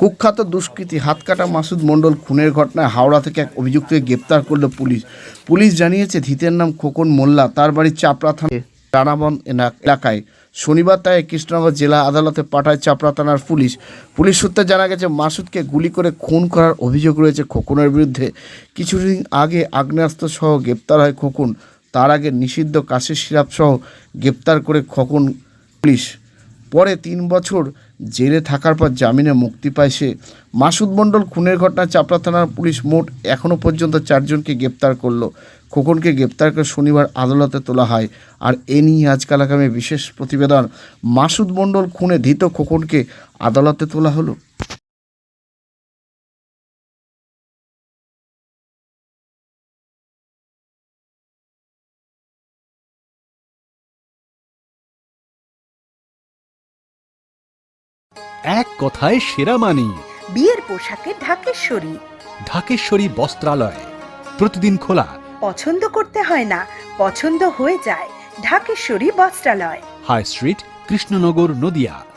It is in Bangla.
কুখ্যাত দুষ্কৃতী হাতকাটা মাসুদ মণ্ডল খুনের ঘটনায় হাওড়া থেকে এক অভিযুক্তকে গ্রেপ্তার করল পুলিশ। পুলিশ জানিয়েছে ধৃতের নাম খোকন মোল্লা, তার বাড়ি চাপড়া থানা রানাবন এলাকায়। শনিবার তাই কৃষ্ণনগর জেলা আদালতে পাঠায় চাপড়া থানার পুলিশ। পুলিশ সূত্রে জানা গেছে, মাসুদকে গুলি করে খুন করার অভিযোগ রয়েছে খোকনের বিরুদ্ধে। কিছুদিন আগে আগ্নেয়াস্ত্র সহ গ্রেপ্তার হয় খোকন। তার আগে নিষিদ্ধ কাশির সিরাপ সহ গ্রেপ্তার করে খোকন পুলিশ। পরে তিন বছর জেলে থাকার পর জামিনে মুক্তি পায় সে। মাসুদ মণ্ডল খুনের ঘটনা চাপড়া থানার পুলিশ মোট এখনও পর্যন্ত চারজনকে গ্রেপ্তার করল। খোকনকে গ্রেপ্তার করে শনিবার আদালতে তোলা হয়। আর এ নিয়ে আজকাল আগামী বিশেষ প্রতিবেদন। মাসুদ মণ্ডল খুনে ধৃত খোকনকে আদালতে তোলা হলো। এক কথায় সেরা মানি। বিয়ের পোশাকে ঢাকেশ্বরী। ঢাকেশ্বরী বস্ত্রালয়। প্রতিদিন খোলা। পছন্দ করতে হয় না পছন্দ হয়ে যায় ঢাকেশ্বরী বস্ত্রালয়। High street Krishnanagar Nadia.